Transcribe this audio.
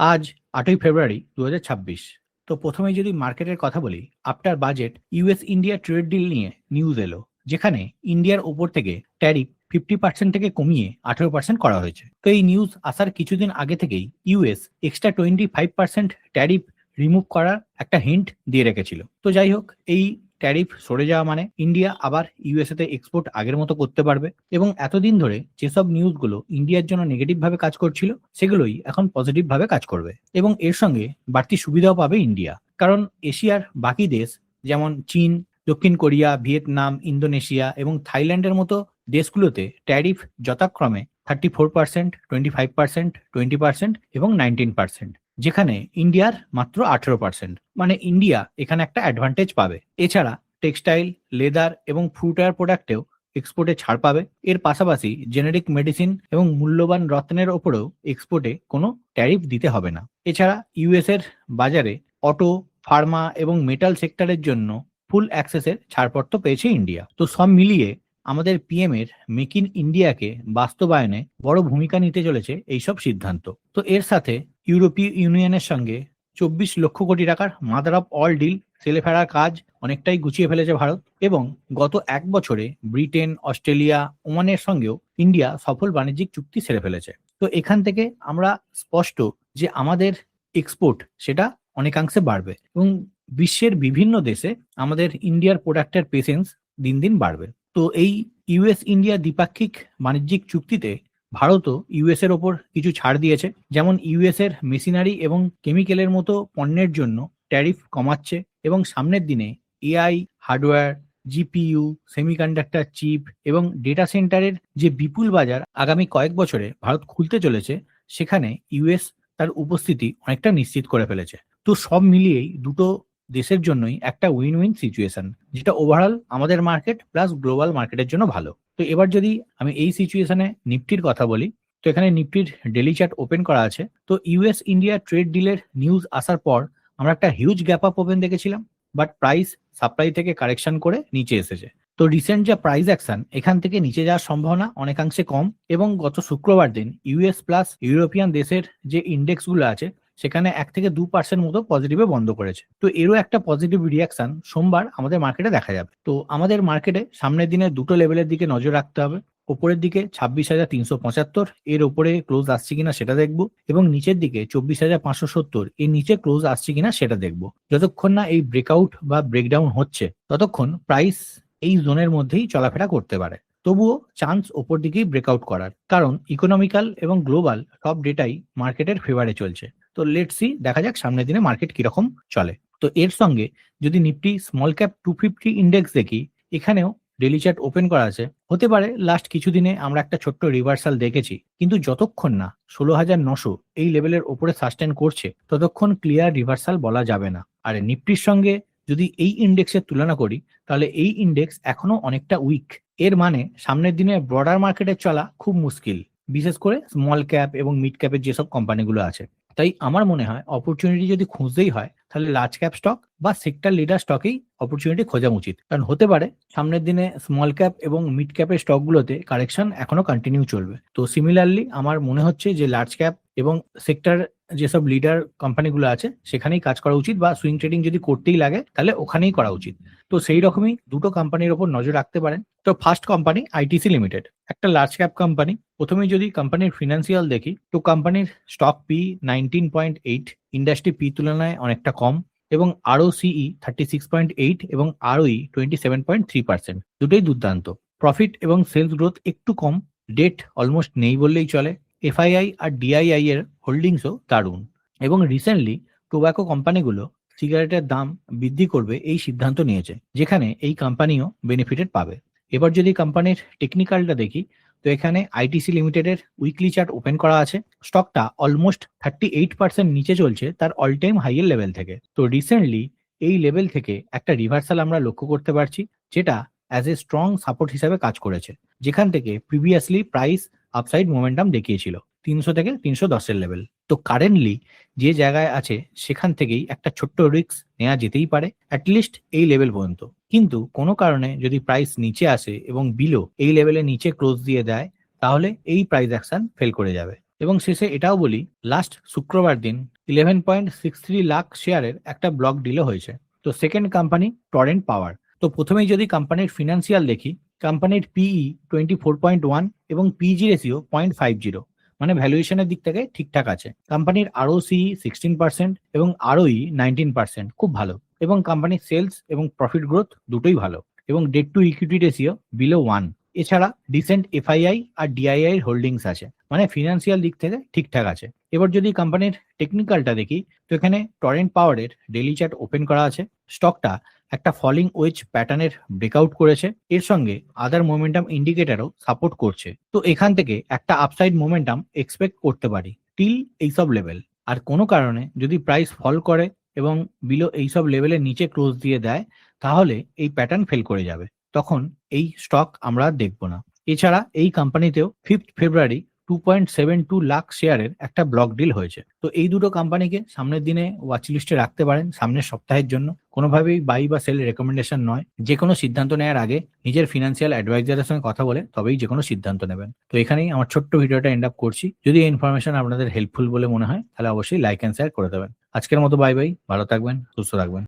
আজ আটই ফেব্রুয়ারি দু হাজার ছাব্বিশ। তো প্রথমে যদি মার্কেটের কথা বলি after budget US India trade deal নিয়ে নিউজ এলো, যেখানে ইন্ডিয়ার ওপর থেকে ট্যারিফ ফিফটি পার্সেন্ট থেকে কমিয়ে আঠেরো পার্সেন্ট করা হয়েছে। তো এই নিউজ আসার কিছুদিন আগে থেকেই US extra twenty five percent tariff remove করার একটা হিন্ট দিয়ে রেখেছিল। তো যাই হোক, এই ট্যারিফ সরে যাওয়া মানে ইন্ডিয়া আবার ইউএসএ তে এক্সপোর্ট আগের মতো করতে পারবে। এবং এতদিন ধরে যেসব নিউজগুলো ইন্ডিয়ার জন্য নেগেটিভ ভাবে কাজ করছিল, সেগুলোই এখন পজিটিভ ভাবে কাজ করবে। এবং এর সঙ্গে বাড়তি সুবিধাও পাবে ইন্ডিয়া। কারণ এশিয়ার বাকি দেশ যেমন চীন, দক্ষিণ কোরিয়া, ভিয়েতনাম, ইন্দোনেশিয়া এবং থাইল্যান্ডের মতো দেশগুলোতে ট্যারিফ যথাক্রমে thirty four percent twenty five percent twenty percent এবং নাইনটিন পার্সেন্ট যেখানে ইন্ডিয়ার মাত্র আঠেরো পার্সেন্ট। মানে ইন্ডিয়া এখানে একটা অ্যাডভান্টেজ পাবে। এছাড়া টেক্সটাইল লেদার এবং ফুটওয়্যার প্রোডাক্টেও এক্সপোর্টে ছাড় পাবে। এর পাশাপাশি জেনেরিক মেডিসিন এবং মূল্যবান রত্নের ওপরেও এক্সপোর্টে কোনো ট্যারিফ দিতে হবে না। এছাড়া ইউএস এর বাজারে অটো ফার্মা এবং মেটাল সেক্টরের জন্য ফুল অ্যাক্সেসের ছাড়পত্র পেয়েছে ইন্ডিয়া। তো সব মিলিয়ে আমাদের পিএম এর মেক ইন ইন্ডিয়াকে বাস্তবায়নে বড় ভূমিকা নিতে চলেছে এইসব সিদ্ধান্ত। তো এর সাথে ইউরোপীয় ইউনিয়নের সঙ্গে চব্বিশ লক্ষ কোটি টাকার মাদার অফ অল ডিল সেলে ফেরার কাজ অনেকটাই গুছিয়ে ফেলেছে ভারত এবং গত এক বছরে ব্রিটেন, অস্ট্রেলিয়া ওমানের সঙ্গেও ইন্ডিয়া সফল বাণিজ্যিক চুক্তি সেরে ফেলেছে। তো এখান থেকে আমরা স্পষ্ট যে আমাদের এক্সপোর্ট সেটা অনেকাংশে বাড়বে এবং বিশ্বের বিভিন্ন দেশে আমাদের ইন্ডিয়ার প্রোডাক্টের পেশেন্স দিন দিন বাড়বে। তো এই ইউএস ইন্ডিয়া দ্বিপাক্ষিক বাণিজ্যিক চুক্তিতে ভারতও ইউএস এর ওপর কিছু ছাড় দিয়েছে। যেমন ইউএস এর মেশিনারি এবং কেমিক্যালের মতো পণ্যের জন্য ট্যারিফ কমাচ্ছে এবং সামনের দিনে AI hardware GPU semiconductor chip এবং ডেটা সেন্টারের যে বিপুল বাজার আগামী কয়েক বছরে ভারত খুলতে চলেছে, সেখানে ইউএস তার উপস্থিতি অনেকটা নিশ্চিত করে ফেলেছে। তো সব মিলিয়েই দুটো দেশের জন্যই একটা উইন উইন সিচুয়েশন যেটা ওভারঅল আমাদের মার্কেট প্লাস গ্লোবাল মার্কেটের জন্য ভালো। তো এবার যদি আমি এই সিচুয়েশনে নিফটির কথা বলি, তো এখানে নিফটির ডেলি চার্ট ওপেন করা আছে। তো ইউএস ইন্ডিয়া ট্রেড ডিলের নিউজ আসার পর আমরা একটা হিউজ গ্যাপ আপ ওপেন দেখেছিলাম বাট প্রাইস সাপ্লাই থেকে কারেকশন করে নিচে এসেছে। তো রিসেন্ট যা প্রাইস অ্যাকশন এখান থেকে নিচে যাওয়ার সম্ভাবনা অনেকাংশে কম এবং গত শুক্রবার দিন ইউএস প্লাস ইউরোপিয়ান দেশের যে ইন্ডেক্সগুলো আছে সেখানে এক থেকে দু পার্সেন্ট মতো পজিটিভে বন্ধ করেছে। তো এরও একটা পজিটিভ রিয়াকশন সোমবার আমাদের মার্কেটে দেখা যাবে। তো আমাদের মার্কেটে সামনের দিনে দুটো লেভেলের দিকে নজর রাখতে হবে। ওপরের দিকে ছাব্বিশ হাজার তিনশো পঁচাত্তর, এর ওপরে ক্লোজ আসছে কিনা সেটা দেখব এবং নিচের দিকে চব্বিশ হাজার পাঁচশো সত্তর, এর নিচে ক্লোজ আসছে কিনা সেটা দেখব। যতক্ষণ না এই ব্রেকআউট বা ব্রেকডাউন হচ্ছে, ততক্ষণ প্রাইস এই জোনের মধ্যেই চলাফেরা করতে পারে। তবুও চান্স ওপর দিকেই ব্রেকআউট করার। কারণ ইকোনমিক্যাল এবং গ্লোবাল সব ডেটাই মার্কেটের ফেভারে চলছে। তো লেট সি দেখা যাক সামনের দিনে মার্কেট কীরকম চলে। তো এর সঙ্গে যদি Nifty small cap two fifty index দেখি, এখানেও ডেলি চার্ট ওপেন করা আছে। হতে পারে লাস্ট কিছুদিনে আমরা একটা ছোট্ট রিভার্সাল দেখেছি, কিন্তু যতক্ষণ না ষোলো হাজার নশো এই লেভেলের ওপরে সাস্টেন করছে, ততক্ষণ ক্লিয়ার রিভার্সাল বলা যাবে না। আর নিফটির সঙ্গে যদি এই ইন্ডেক্সের তুলনা করি, তাহলে এই ইন্ডেক্স এখনও অনেকটা উইক এর মানে সামনের দিনে ব্রডার মার্কেটে চলা খুব মুশকিল, বিশেষ করে স্মল ক্যাপ এবং মিড ক্যাপের যেসব কোম্পানিগুলো আছে। তাই আমার মনে হয় অপরচুনিটি যদি খুঁজতেই হয় তাহলে লার্জ ক্যাপ স্টক বা সেক্টর লিডার স্টকেই অপরচুনিটি খোঁজা উচিত। কারণ হতে পারে, সামনের দিনে স্মল ক্যাপ এবং মিড ক্যাপের স্টকগুলোতে কারেকশন এখনও কন্টিনিউ চলবে। তো সিমিলারলি আমার মনে হচ্ছে যে লার্জ ক্যাপ এবং সেক্টর যেসব লিডার কোম্পানিগুলো আছে, সেখানেই কাজ করা উচিত বা সুইং ট্রেডিং যদি করতেই লাগে, তাহলে ওখানেই করা উচিত। তো সেই রকমই দুটো কোম্পানির ওপর নজর রাখতে পারেন। তো ফার্স্ট কোম্পানি আইটিসি লিমিটেড একটা লার্জ ক্যাপ কোম্পানি প্রথমেই যদি কোম্পানির ফিনান্সিয়াল দেখি, তো কোম্পানির stock P nineteen point eight industry P তুলনায় অনেকটা কম। এবং আরও সিই থার্টি সিক্স পয়েন্ট এইট এবং ROE twenty seven point three percent দুটোই দুর্দান্ত। প্রফিট এবং সেলস গ্রোথ একটু কম ডেট অলমোস্ট নেই বললেই চলে। এফআইআই আর ডিআইআই এর হোল্ডিংসও দারুণ। এবং রিসেন্টলি টোব্যাকো কোম্পানিগুলো সিগারেটের দাম বৃদ্ধি করবে এই সিদ্ধান্ত নিয়েছে, যেখানে এই কোম্পানিও বেনিফিটেড পাবে। এবার যদি কোম্পানির টেকনিক্যালটা দেখি তো এখানে আইটিসি লিমিটেড এর উইকলি চার্ট ওপেন করা আছে। স্টকটা অলমোস্ট থার্টি এইট পার্সেন্ট নিচে চলছে, তার অল টাইম হাইয়ের লেভেল থেকে। তো রিসেন্টলি এই লেভেল থেকে একটা রিভার্সাল আমরা লক্ষ্য করতে পারছি, যেটা অ্যাজ এ স্ট্রং সাপোর্ট হিসাবে কাজ করেছে। যেখান থেকে প্রিভিয়াসলি প্রাইস আপসাইড মোমেন্টাম দেখিয়েছিল, তিনশো থেকে তিনশো দশের লেভেল তো কারেন্টলি যে জায়গায় আছে, সেখান থেকেই একটা ছোট্ট রিস্ক নেওয়া যেতেই পারে অ্যাটলিস্ট এই লেভেল পর্যন্ত। কিন্তু কোনো কারণে যদি প্রাইস নিচে আসে এবং বিলো এই লেভেলে নিচে ক্লোজ দিয়ে দেয়, তাহলে এই প্রাইস অ্যাকশন ফেল করে যাবে। এবং শেষে এটাও বলি লাস্ট শুক্রবার দিন eleven point six three lakh শেয়ারের একটা ব্লক ডিলও হয়েছে। তো সেকেন্ড কোম্পানি টরেন্ট পাওয়ার তো প্রথমেই যদি কোম্পানির ফিনান্সিয়াল দেখি কোম্পানির PE twenty four point one এবং PEG ratio point five zero মানে ভ্যালুয়েশনের দিক থেকে ঠিকঠাক আছে। কোম্পানির আরও সিই সিক্সটিন পার্সেন্ট এবং আরওই নাইনটিন পার্সেন্ট খুব ভালো। এবং কোম্পানির সেলস এবং প্রফিট গ্রোথ দুটোই ভালো। এবং debt to equity ratio below one এছাড়া ডিসেন্ট এফআইআই আর ডিআইআই হোল্ডিংস আছে। মানে ফিনান্সিয়াল দিক থেকে ঠিকঠাক আছে। এবার যদি কোম্পানির টেকনিক্যালটা দেখি, তো এখানে টরেন্ট পাওয়ারের ডেলি চার্ট ওপেন করা আছে। স্টকটা একটা ফলিং ওয়েজ প্যাটার্নের ব্রেকআউট করেছে। এর সঙ্গে আদার মোমেন্টাম ইন্ডিকেটারও সাপোর্ট করছে। তো এখান থেকে একটা আপসাইড মোমেন্টাম এক্সপেক্ট করতে পারি টিল এইসব লেভেল আর কোনো কারণে যদি প্রাইস ফল করে এবং বিলো এইসব লেভেলের নিচে ক্লোজ দিয়ে দেয়, তাহলে এই প্যাটার্ন ফেল করে যাবে। তখন এই স্টক আমরা দেখব না। এছাড়া এই কোম্পানিতেও fifth February two point seven two lakh শেয়ারের একটা ব্লক ডিল হয়েছে। তো এই দুটো কোম্পানিকে সামনের দিনে ওয়াচ লিস্টে রাখতে পারেন, সামনের সপ্তাহের জন্য। কোনোভাবেই বাই বা সেল রেকমেন্ডেশন নয়। যে কোনো সিদ্ধান্ত নেওয়ার আগে নিজের ফিনান্সিয়াল অ্যাডভাইজারের সঙ্গে কথা বলে তবেই যে কোনো সিদ্ধান্ত নেবেন। তো এখানেই আমার ছোট্ট ভিডিওটা এন্ড আপ করছি। যদি এই ইনফরমেশন আপনাদের হেল্পফুল বলে মনে হয়, তাহলে অবশ্যই লাইক অ্যান্ড শেয়ার করে দেবেন। আজকের মতো বাই বাই ভালো থাকবেন, সুস্থ থাকবেন।